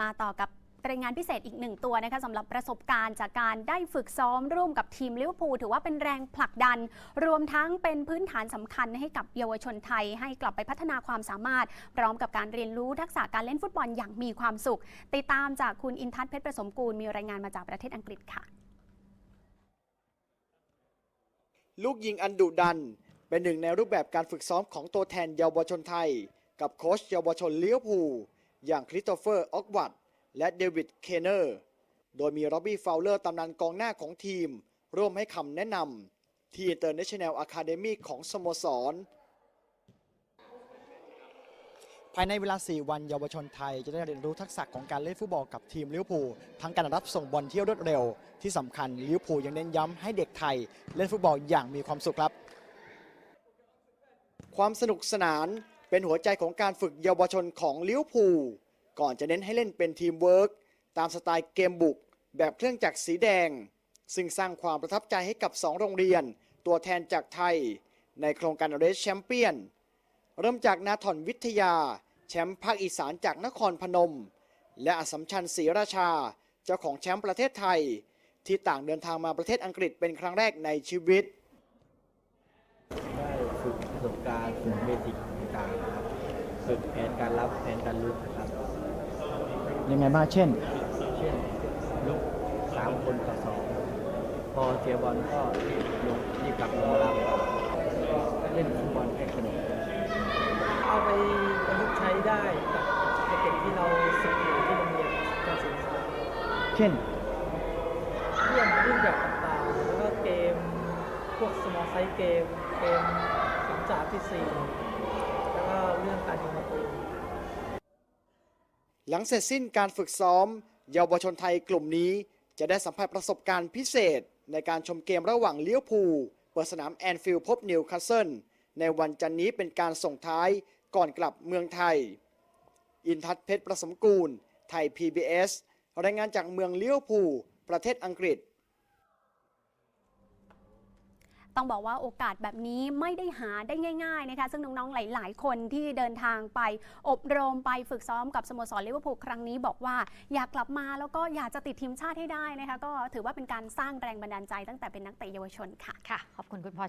มาต่อกับรายงานพิเศษอีกหนึ่งตัวนะคะสำหรับประสบการณ์จากการได้ฝึกซ้อมร่วมกับทีมลิเวอร์พูลถือว่าเป็นแรงผลักดัน รวมทั้งเป็นพื้นฐานสำคัญให้กับเยาวชนไทย ให้กลับไปพัฒนาความสามารถ พร้อมกับการเรียนรู้ทักษะการเล่นฟุตบอลอย่างมีความสุข ติดตามจากคุณอินทัศน์เพชรประสมกูลมีรายงานมาจากประเทศอังกฤษค่ะ ลูกยิงอันดุดัน เป็นหนึ่งในรูปแบบการฝึกซ้อมของตัวแทนเยาวชนไทย กับโค้ชเยาวชนลิเวอร์พูล อย่างคริสโตเฟอร์ออกวัตและเดวิดเคเนอร์ โดยมีร็อบบี้ฟาวเลอร์ตำนานกองหน้าของทีม ร่วมให้คำแนะนำที่ International Academy ของสโมสร ภายในเวลา 4 วันเยาวชนไทยจะได้เรียนรู้ทักษะของการเล่นฟุตบอลกับทีมลิเวอร์พูลทั้งการรับส่งบอลที่รวดเร็ว ที่สำคัญลิเวอร์พูลยังเน้นย้ำให้เด็กไทย เล่นฟุตบอลอย่างมีความสุขครับ ความสนุกสนาน เป็นหัวใจของการฝึกเยาวชนของลิเวอร์พูลก่อนจะเน้นให้เล่นเป็นทีมเวิร์กตามสไตล์เกมบุก แบบเครื่องจักรสีแดง ซึ่งสร้างความประทับใจให้กับ 2 โรงเรียน ตัวแทนจากไทย ในโครงการเรสแชมเปี้ยน เริ่มจากนาถอนวิทยา แชมป์ภาคอีสานจากนครพนม และอสสัมชัญศรีราชา เจ้าของแชมป์ประเทศไทย ที่ต่างเดินทางมาประเทศอังกฤษเป็นครั้งแรกในชีวิต ฝึกประสบการณ์ฝึกเบสิกต่างๆนะครับฝึกแผนการรับแผนการลุกนะครับ ยังไงบ้างเช่น เช่นลุกสามคนต่อสองพอเสียบอลก็ลงรีบกลับลงมารับก็เล่นฟุตบอลให้สนุกเอาไปประยุกต์ใช้ได้กับเด็กๆที่เราฝึกอยู่ที่โรงเรียนการศึกษาเช่นเรื่องรูปแบบต่างๆแล้วก็เกมพวก small size เกมเกมสาม สามที่สี่แล้วก็เรื่องการยิงประตูหลังเสร็จสิ้นการฝึกซ้อม เยาวชนไทยกลุ่มนี้ จะได้สัมผัสประสบการณ์พิเศษ ในการชมเกมระหว่างเลี้ยวภูเปิดสนามแอนฟิลด์พบนิวคาสเซิลในวันจันนี้เป็นการส่งท้ายก่อนกลับเมืองไทย อินทัศน์เพชรประสมกูล ไทย PBS รายงานจากเมืองเลี้ยวภูประเทศอังกฤษ ต้องบอกว่าโอกาสแบบนี้ไม่ได้หาได้ง่ายๆนะคะซึ่งน้องๆหลาย ๆ คนที่เดินทางไปอบรมไปฝึกซ้อมกับสโมสรลิเวอร์พูลครั้งนี้บอกว่าอยากกลับมาแล้วก็อยากจะติดทีมชาติให้ได้นะคะก็ถือว่าเป็นการสร้างแรงบันดาลใจตั้งแต่เป็นนักเตะเยาวชนค่ะ ค่ะ ขอบคุณคุณพอ